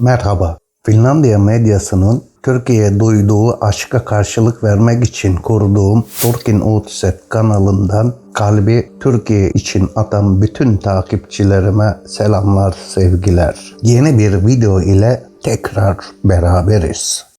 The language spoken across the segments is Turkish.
Merhaba. Finlandiya medyasının Türkiye'ye duyduğu aşka karşılık vermek için kurduğum Turkin Uutiset kanalından kalbi Türkiye için atan bütün takipçilerime selamlar, sevgiler. Yeni bir video ile tekrar beraberiz.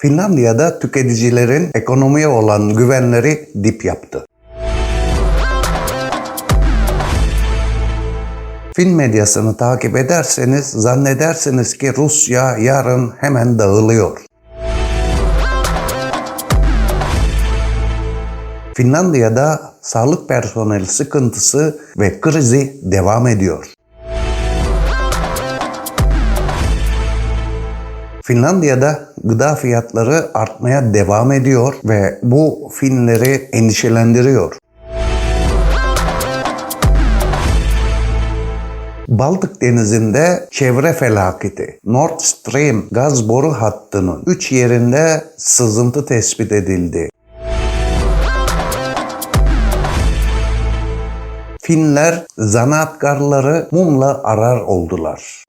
Finlandiya'da tüketicilerin ekonomiye olan güvenleri dip yaptı. Fin medyasını takip ederseniz zannedersiniz ki Rusya yarın hemen dağılıyor. Finlandiya'da sağlık personeli sıkıntısı ve krizi devam ediyor. Finlandiya'da gıda fiyatları artmaya devam ediyor ve bu Finleri endişelendiriyor. Baltık Denizi'nde çevre felaketi. Nord Stream gaz boru hattının 3 yerinde sızıntı tespit edildi. Finler zanaatkarları mumla arar oldular.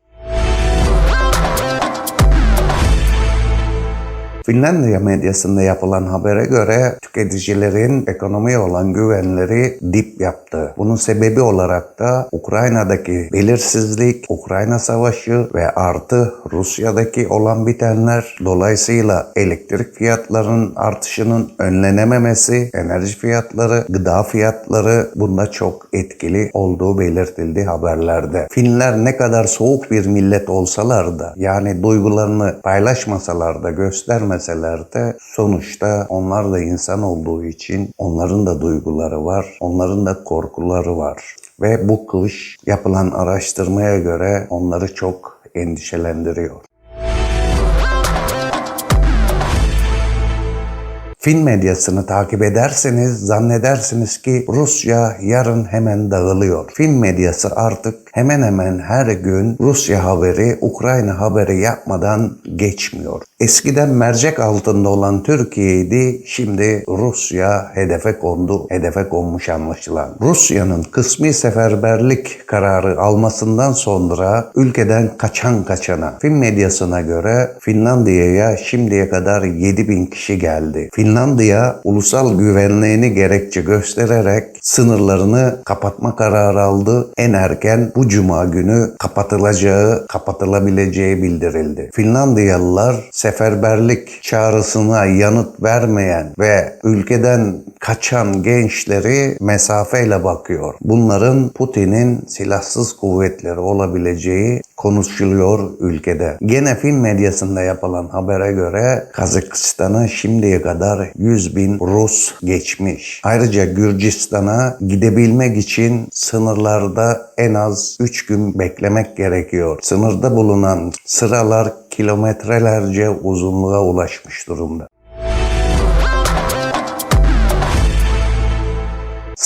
Finlandiya medyasında yapılan habere göre tüketicilerin ekonomiye olan güvenleri dip yaptı. Bunun sebebi olarak da Ukrayna'daki belirsizlik, Ukrayna savaşı ve artı Rusya'daki olan bitenler dolayısıyla elektrik fiyatlarının artışının önlenememesi, enerji fiyatları, gıda fiyatları bunda çok etkili olduğu belirtildi haberlerde. Finler ne kadar soğuk bir millet olsalar da yani duygularını paylaşmasalar da göstermeseler de sonuçta onlar da insan olduğu için onların da duyguları var, onların da korkuları var. Ve bu kış yapılan araştırmaya göre onları çok endişelendiriyor. Fin medyasını takip ederseniz zannedersiniz ki Rusya yarın hemen dağılıyor. Fin medyası artık hemen hemen her gün Rusya haberi, Ukrayna haberi yapmadan geçmiyor. Eskiden mercek altında olan Türkiye'ydi, şimdi Rusya hedefe kondu, hedefe konmuş anlaşılan. Rusya'nın kısmi seferberlik kararı almasından sonra ülkeden kaçan kaçana. Fin medyasına göre Finlandiya'ya şimdiye kadar 7 bin kişi geldi. Finlandiya ulusal güvenliğini gerekçe göstererek sınırlarını kapatma kararı aldı. En erken bu cuma günü kapatılacağı, kapatılabileceği bildirildi. Finlandiyalılar seferberlik çağrısına yanıt vermeyen ve ülkeden kaçan gençleri mesafeyle bakıyor. Bunların Putin'in silahsız kuvvetleri olabileceği konuşuluyor ülkede. Gene film medyasında yapılan habere göre Kazakistan'a şimdiye kadar 100 bin Rus geçmiş. Ayrıca Gürcistan'a gidebilmek için sınırlarda en az 3 gün beklemek gerekiyor. Sınırda bulunan sıralar kilometrelerce uzunluğa ulaşmış durumda.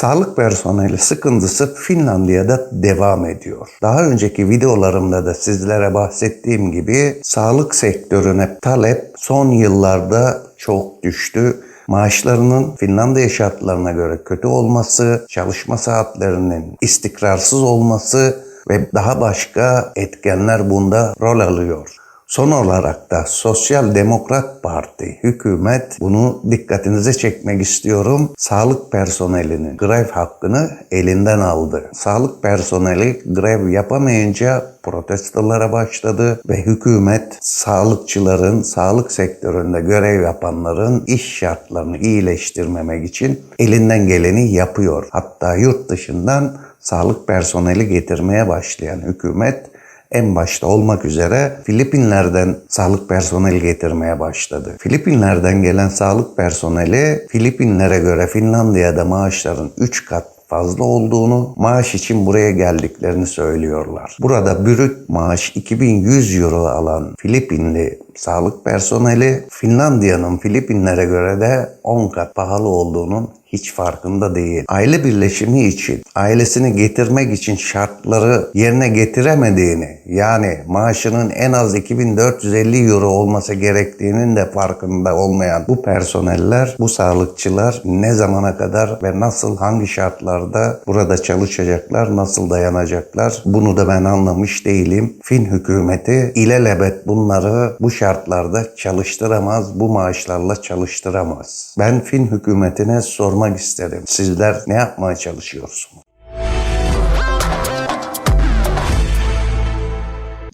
Sağlık personeli sıkıntısı Finlandiya'da devam ediyor. Daha önceki videolarımda da sizlere bahsettiğim gibi sağlık sektörüne talep son yıllarda çok düştü. Maaşlarının Finlandiya şartlarına göre kötü olması, çalışma saatlerinin istikrarsız olması ve daha başka etkenler bunda rol alıyor. Son olarak da Sosyal Demokrat Parti, hükümet bunu dikkatinize çekmek istiyorum. Sağlık personelinin grev hakkını elinden aldı. Sağlık personeli grev yapamayınca protestolara başladı ve hükümet sağlıkçıların, sağlık sektöründe görev yapanların iş şartlarını iyileştirmemek için elinden geleni yapıyor. Hatta yurt dışından sağlık personeli getirmeye başlayan hükümet en başta olmak üzere Filipinler'den sağlık personeli getirmeye başladı. Filipinler'den gelen sağlık personeli Filipinlere göre Finlandiya'da maaşların 3 kat fazla olduğunu, maaş için buraya geldiklerini söylüyorlar. Burada bürüt maaş 2100 euro alan Filipinli sağlık personeli Finlandiya'nın Filipinlere göre de 10 kat pahalı olduğunun hiç farkında değil. Aile birleşimi için, ailesini getirmek için şartları yerine getiremediğini, yani maaşının en az 2450 euro olması gerektiğinin de farkında olmayan bu personeller, bu sağlıkçılar ne zamana kadar ve nasıl, hangi şartlarda burada çalışacaklar, nasıl dayanacaklar bunu da ben anlamış değilim. Fin hükümeti ilelebet bunları bu şartlarda çalıştıramaz, bu maaşlarla çalıştıramaz. Ben Fin hükümetine sormak isterim. Sizler ne yapmaya çalışıyorsunuz?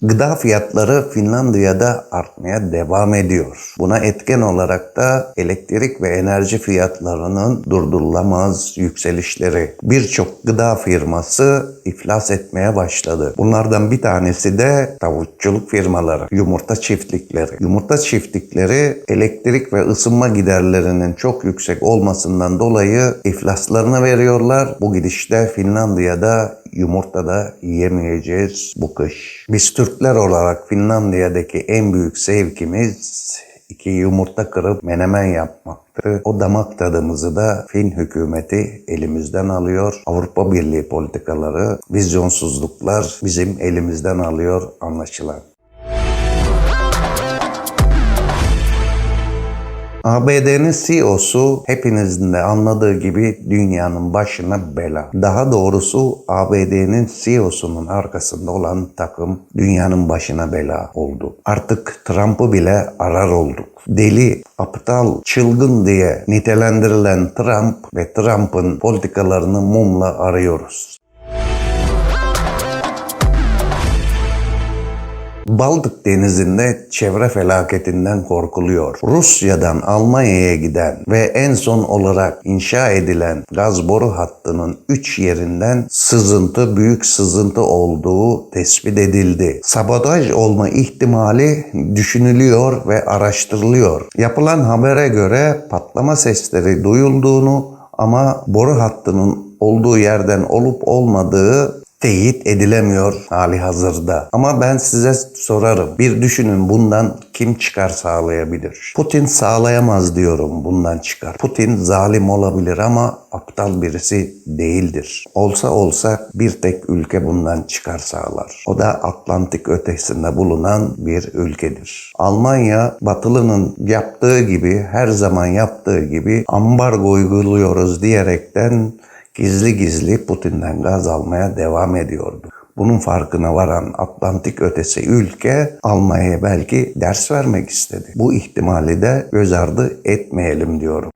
Gıda fiyatları Finlandiya'da artmaya devam ediyor. Buna etken olarak da elektrik ve enerji fiyatlarının durdurulamaz yükselişleri. Birçok gıda firması iflas etmeye başladı. Bunlardan bir tanesi de tavukçuluk firmaları, yumurta çiftlikleri. Yumurta çiftlikleri elektrik ve ısınma giderlerinin çok yüksek olmasından dolayı iflaslarını veriyorlar. Bu gidişte Finlandiya'da yumurta da yiyemeyeceğiz bu kış. Biz Türkler olarak Finlandiya'daki en büyük sevkimiz iki yumurta kırıp menemen yapmaktı. O damak tadımızı da Fin hükümeti elimizden alıyor. Avrupa Birliği politikaları, vizyonsuzluklar bizim elimizden alıyor anlaşılan. ABD'nin CEO'su hepinizin de anladığı gibi dünyanın başına bela. Daha doğrusu ABD'nin CEO'sunun arkasında olan takım dünyanın başına bela oldu. Artık Trump'ı bile arar olduk. Deli, aptal, çılgın diye nitelendirilen Trump ve Trump'ın politikalarını mumla arıyoruz. Baltık Denizi'nde çevre felaketinden korkuluyor. Rusya'dan Almanya'ya giden ve en son olarak inşa edilen gaz boru hattının 3 yerinden sızıntı, büyük sızıntı olduğu tespit edildi. Sabotaj olma ihtimali düşünülüyor ve araştırılıyor. Yapılan habere göre patlama sesleri duyulduğunu ama boru hattının olduğu yerden olup olmadığı teyit edilemiyor hali hazırda. Ama ben size sorarım. Bir düşünün bundan kim çıkar sağlayabilir? Putin sağlayamaz diyorum bundan çıkar. Putin zalim olabilir ama aptal birisi değildir. Olsa olsa bir tek ülke bundan çıkar sağlar. O da Atlantik ötesinde bulunan bir ülkedir. Almanya batılının yaptığı gibi her zaman yaptığı gibi ambargo uyguluyoruz diyerekten gizli gizli Putin'den gaz almaya devam ediyordu. Bunun farkına varan Atlantik ötesi ülke Almanya'ya belki ders vermek istedi. Bu ihtimali de göz ardı etmeyelim diyorum.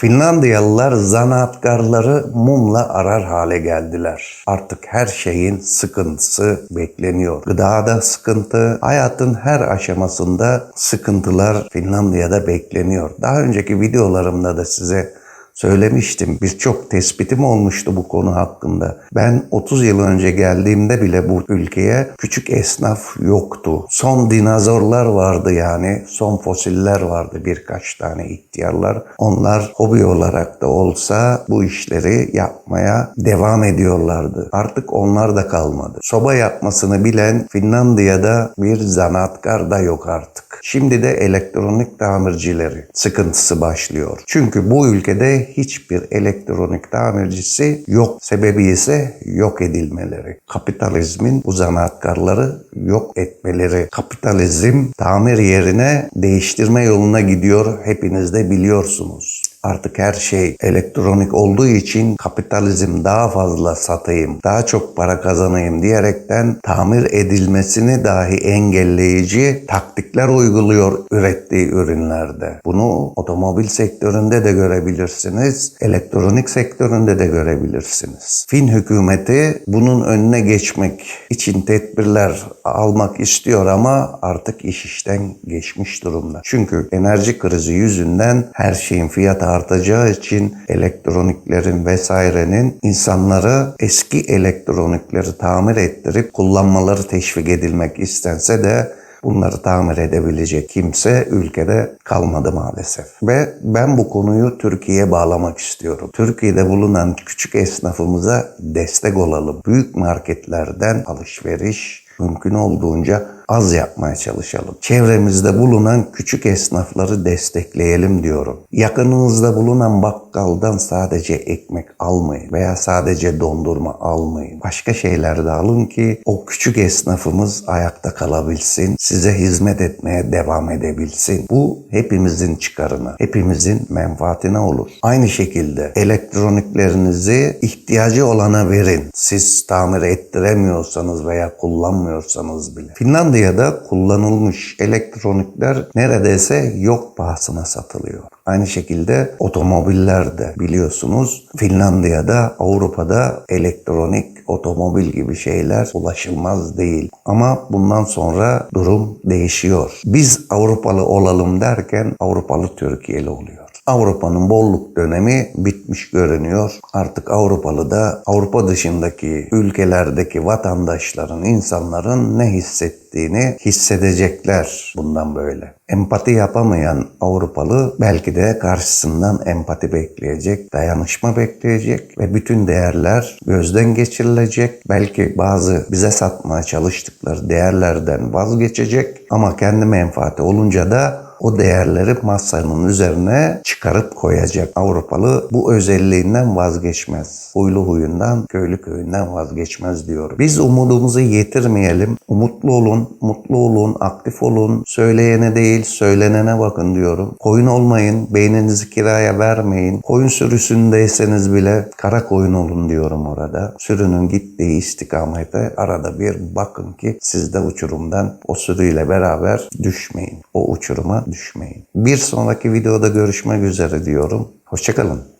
Finlandiyalılar zanaatkarları mumla arar hale geldiler. Artık her şeyin sıkıntısı bekleniyor. Gıdada sıkıntı, hayatın her aşamasında sıkıntılar Finlandiya'da bekleniyor. Daha önceki videolarımda da size söylemiştim. Birçok tespitim olmuştu bu konu hakkında. Ben 30 yıl önce geldiğimde bile bu ülkeye küçük esnaf yoktu. Son dinozorlar vardı yani. Son fosiller vardı birkaç tane ihtiyarlar. Onlar hobi olarak da olsa bu işleri yapmaya devam ediyorlardı. Artık onlar da kalmadı. Soba yapmasını bilen Finlandiya'da bir zanaatkar da yok artık. Şimdi de elektronik tamircileri sıkıntısı başlıyor. Çünkü bu ülkede hiçbir elektronik tamircisi yok. Sebebi ise yok edilmeleri. Kapitalizmin bu zanaatkarları yok etmeleri. Kapitalizm tamir yerine değiştirme yoluna gidiyor. Hepiniz de biliyorsunuz. Artık her şey elektronik olduğu için kapitalizm daha fazla satayım, daha çok para kazanayım diyerekten tamir edilmesini dahi engelleyici taktikler uyguluyor ürettiği ürünlerde. Bunu otomobil sektöründe de görebilirsiniz, elektronik sektöründe de görebilirsiniz. Fin hükümeti bunun önüne geçmek için tedbirler almak istiyor ama artık iş işten geçmiş durumda. Çünkü enerji krizi yüzünden her şeyin fiyatı artacağı için elektroniklerin vesairenin insanları eski elektronikleri tamir ettirip kullanmaları teşvik edilmek istense de bunları tamir edebilecek kimse ülkede kalmadı maalesef. Ve ben bu konuyu Türkiye'ye bağlamak istiyorum. Türkiye'de bulunan küçük esnafımıza destek olalım. Büyük marketlerden alışveriş Mümkün olduğunca az yapmaya çalışalım. Çevremizde bulunan küçük esnafları destekleyelim diyorum. Yakınınızda bulunan bakkaldan sadece ekmek almayın veya sadece dondurma almayın. Başka şeyler de alın ki o küçük esnafımız ayakta kalabilsin, size hizmet etmeye devam edebilsin. Bu hepimizin çıkarına, hepimizin menfaatine olur. Aynı şekilde elektroniklerinizi ihtiyacı olana verin. Siz tamir ettiremiyorsanız veya kullanmıyorsanız bile. Finlandiya'da kullanılmış elektronikler neredeyse yok pahasına satılıyor. Aynı şekilde otomobiller de biliyorsunuz Finlandiya'da, Avrupa'da elektronik otomobil gibi şeyler ulaşılmaz değil. Ama bundan sonra durum değişiyor. Biz Avrupalı olalım derken Avrupalı Türkiye'li oluyor. Avrupa'nın bolluk dönemi bitmiş görünüyor. Artık Avrupalı da Avrupa dışındaki ülkelerdeki vatandaşların, insanların ne hissettiğini hissedecekler bundan böyle. Empati yapamayan Avrupalı belki de karşısından empati bekleyecek, dayanışma bekleyecek ve bütün değerler gözden geçirilecek. Belki bazı bize satmaya çalıştıkları değerlerden vazgeçecek ama kendi menfaati olunca da o değerleri masanın üzerine çıkarıp koyacak. Avrupalı bu özelliğinden vazgeçmez. Huylu huyundan, köylü köyünden vazgeçmez diyor. Biz umudumuzu yitirmeyelim. Umutlu olun, mutlu olun, aktif olun. Söyleyene değil, söylenene bakın diyorum. Koyun olmayın, beyninizi kiraya vermeyin. Koyun sürüsündeyseniz bile kara koyun olun diyorum orada. Sürünün gittiği istikamete arada bir bakın ki siz de uçurumdan o sürüyle beraber düşmeyin. O uçuruma düşmeyin. Bir sonraki videoda görüşmek üzere diyorum. Hoşçakalın.